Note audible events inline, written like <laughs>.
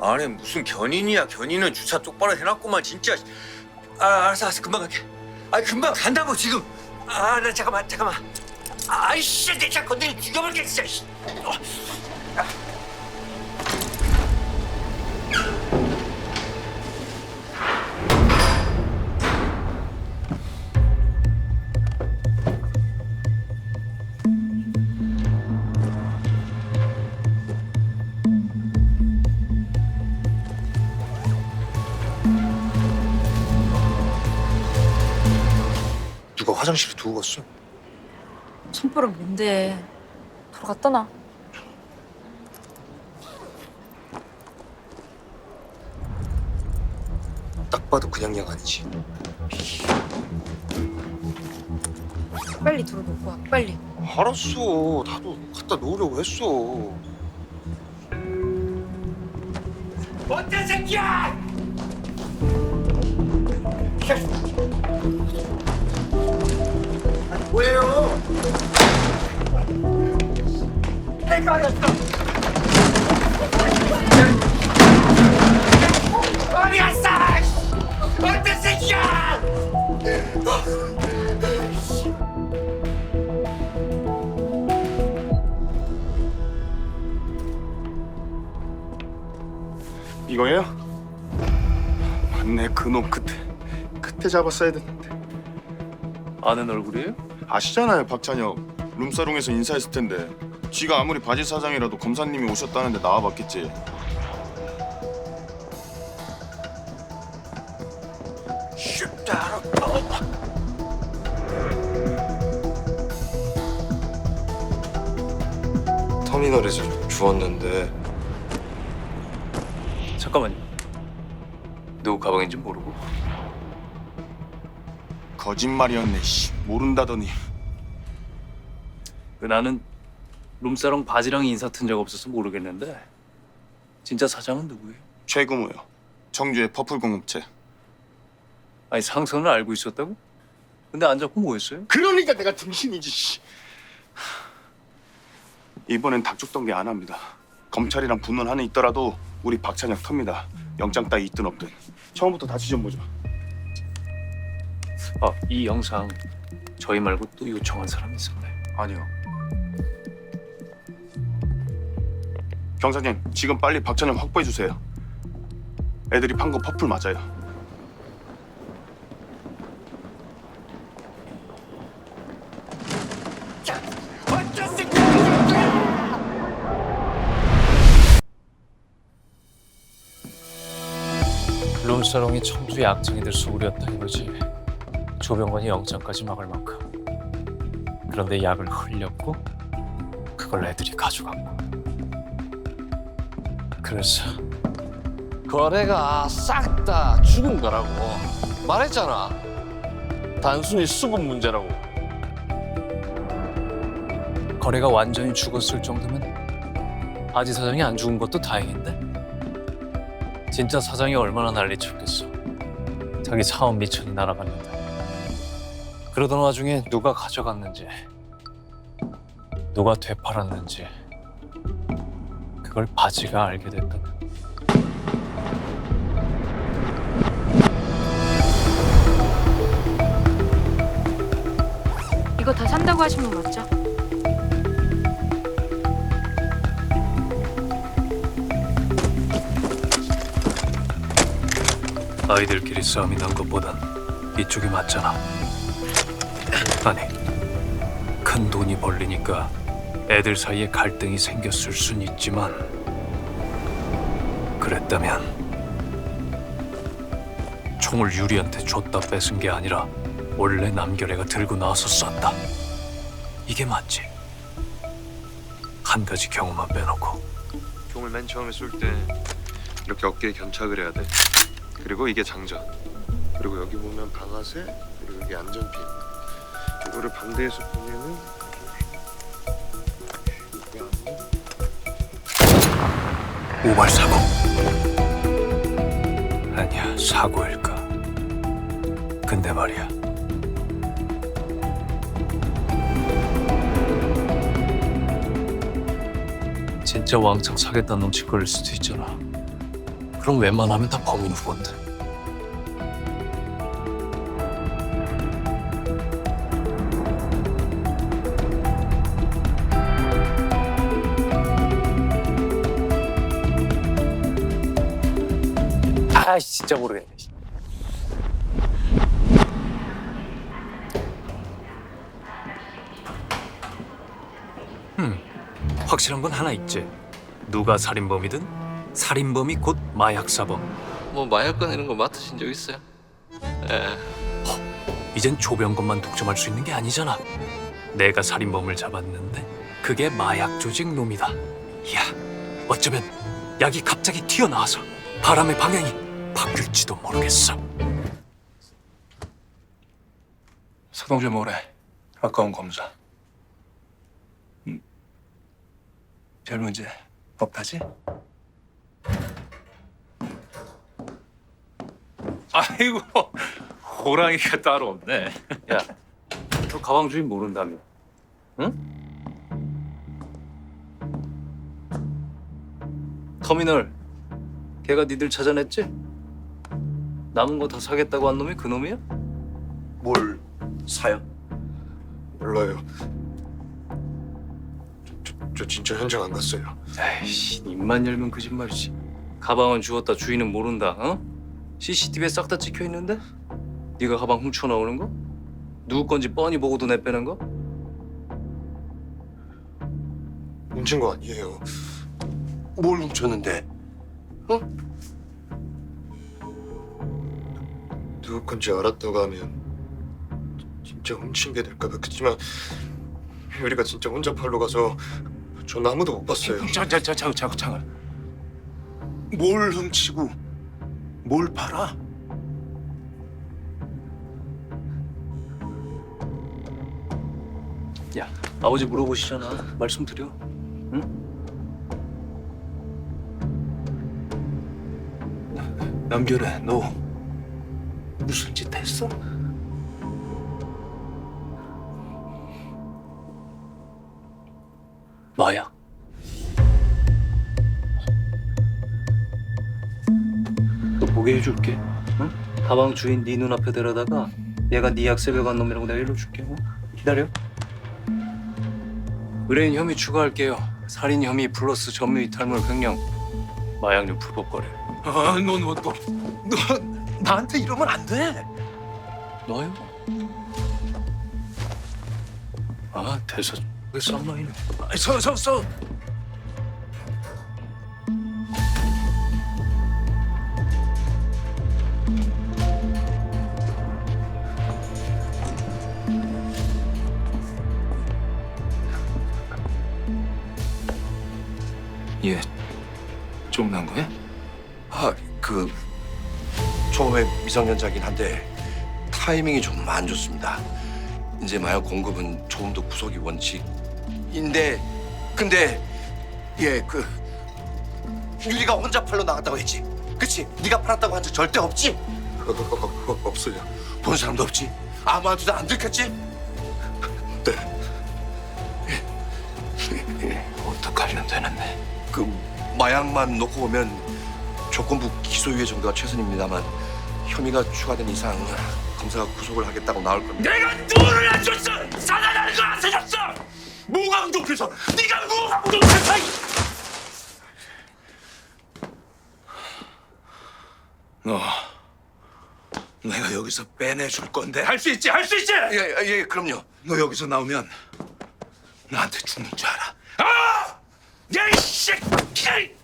아니 무슨 견인이야. 견인은 주차 똑바로 해놨구만 진짜. 아 알았어 알았어. 금방 갈게. 아 금방 간다고 지금. 아 나 잠깐만 잠깐만. 아이씨 내 차 건드리 죽여버리겠어 씨. 어. 누가 화장실에 두고 갔어? 손가락 뭔데? 돌아갔다 나. 딱 봐도 그냥 약 아니지 빨리 들어놓고 와. 빨리. 알았어 나도 갖다 놓으려고 했어 어떤 새끼야! 내가 알았어. 어디 갔어? 어떤 새끼야! 이거예요? 맞네 그놈 끝에 끝에 잡았어야 됐는데 아는 얼굴이에요? 아시잖아요 박찬혁 룸사롱에서 인사했을 텐데 쥐가 아무리 바지 사장이라도 검사님이 오셨다는데 나와봤겠지. 쉽다. 터미널에서 주웠는데. 잠깐만요. 누구 가방인지 모르고? 거짓말이었네 씨. 모른다더니. 그 나는 룸사롱 바지랑 인사 튼 적 없어서 모르겠는데 진짜 사장은 누구예요? 최금우요 청주의 퍼플 공업체 아니 상선을 알고 있었다고? 근데 안 잡고 뭐 했어요? 그러니까 내가 등신이지 씨. 이번엔 닥쳤던 게 안 합니다 검찰이랑 붙는 한은 있더라도 우리 박찬혁 텁니다 영장 따위 있든 없든 처음부터 다시 좀 보죠 아, 이 영상 저희 말고 또 요청한 사람이 있었나요? 아니요. 경사님, 지금 빨리 박찬영 확보해 주세요. 애들이 판 거 퍼플 맞아요. 룸사롱이 청주 약쟁이들 수구렸다 이거지. 조병관이 영장까지 막을 만큼. 그런데 약을 흘렸고 그걸 애들이 가져갔고. 그래서 거래가 싹 다 죽은 거라고 말했잖아. 단순히 수급 문제라고. 거래가 완전히 죽었을 정도면 아지 사장이 안 죽은 것도 다행인데. 진짜 사장이 얼마나 난리쳤겠어. 자기 사업 미천이 날아갔는데. 그러던 와중에 누가 가져갔는지, 누가 되팔았는지, 그걸 바지가 알게 됐다면. 이거 다 산다고 하신 분 맞죠? 아이들끼리 싸움이 난 것보단 이쪽이 맞잖아. 아니, 큰 돈이 벌리니까 애들 사이에 갈등이 생겼을 순 있지만 그랬다면 총을 유리한테 줬다 뺏은 게 아니라 원래 남결애가 들고 나와서 쐈다. 이게 맞지? 한 가지 경우만 빼놓고 총을 맨 처음에 쏠 때 이렇게 어깨에 견착을 해야 돼. 그리고 이게 장전. 그리고 여기 보면 방아쇠 그리고 여기 안전핀. 이거를 반대에서 보면은 우발 사고. 아니야 사고일까? 근데 말이야. 진짜 왕창 사겠다는 놈 짓거릴 수도 있잖아. 그럼 웬만하면 다 범인 후보인데. 아 진짜 모르겠네. 확실한 건 하나 있지. 누가 살인범이든 살인범이 곧 마약사범. 뭐 마약 꺼내는 거 맡으신 적 있어요? 예. 이젠 조병건만 독점할 수 있는 게 아니잖아. 내가 살인범을 잡았는데 그게 마약 조직 놈이다. 이야, 어쩌면 약이 갑자기 튀어나와서 바람의 방향이 바뀔지도 모르겠어. 서동재 모래 아까운 검사 음. 별 문제 없다지? 아이고, 호랑이가 따로 없네. 야, 너 가방 주인 모른다며? 응? 터미널, 걔가 니들 찾아냈지? 남은 거 다 사겠다고 한 놈이 그 놈이야? 뭘 사요? 몰라요. 저, 저 진짜 현장 안 갔어요. 에이씨, 입만 열면 거짓말이지. 가방은 주웠다 주인은 모른다. 어? CCTV에 싹 다 찍혀 있는데? 네가 가방 훔쳐 나오는 거? 누구 건지 뻔히 보고도 내빼는 거? 훔친 거 아니에요. 뭘 훔쳤는데? 누구 건지 알았다고 하면 진짜 훔친 게 될까 봐 그렇지만 효리가 진짜 혼자 팔러 가서 전 아무도 못 봤어요. 자자자 잠깐 잠깐 뭘 훔치고 뭘 팔아? 야, 아버지 물어보시잖아. 말씀 드려. 남결아 너 무슨 짓 했어? 마약. 너 보게 해줄게. 응? 가방 주인 네 눈앞에 데려다가 얘가 네 약세배 간 놈이라고 내가 일러줄게. 어? 기다려. 의뢰인 혐의 추가할게요. 살인 혐의 플러스 전묘 이탈물 횡령. 마약류 불법 거래. 아너너너 너, 너, 나한테 이러면 안 돼. 너요? 아 대사 왜 쌍라이네. 서 서 서. 얘 쫑난 거야? 아, 그 처음에 미성년자긴 한데 타이밍이 좀 안 좋습니다. 이제 마약 공급은 조금 더 구속이 원칙인데 근데 예, 그 유리가 혼자 팔러 나갔다고 했지. 그치? 네가 팔았다고 한 적 절대 없지? <laughs> 없어요. 본 사람도 없지? 아무한테도 안 들켰지? 어떡하면 되는데? 그 마약만 놓고 보면 조건부 기소유예 정도가 최선입니다만 혐의가 추가된 이상 검사가 구속을 하겠다고 나올 겁니다. 내가 돈을 안 줬어! 사달라는 거안 사줬어! 뭐가 부족해서 네가 뭐가 부족해서 너 내가 여기서 빼내줄 건데 할 수 있지 할 수 있지 예, 예, 그럼요. 너 여기서 나오면 나한테 죽는 줄 알아 아! 야이 새끼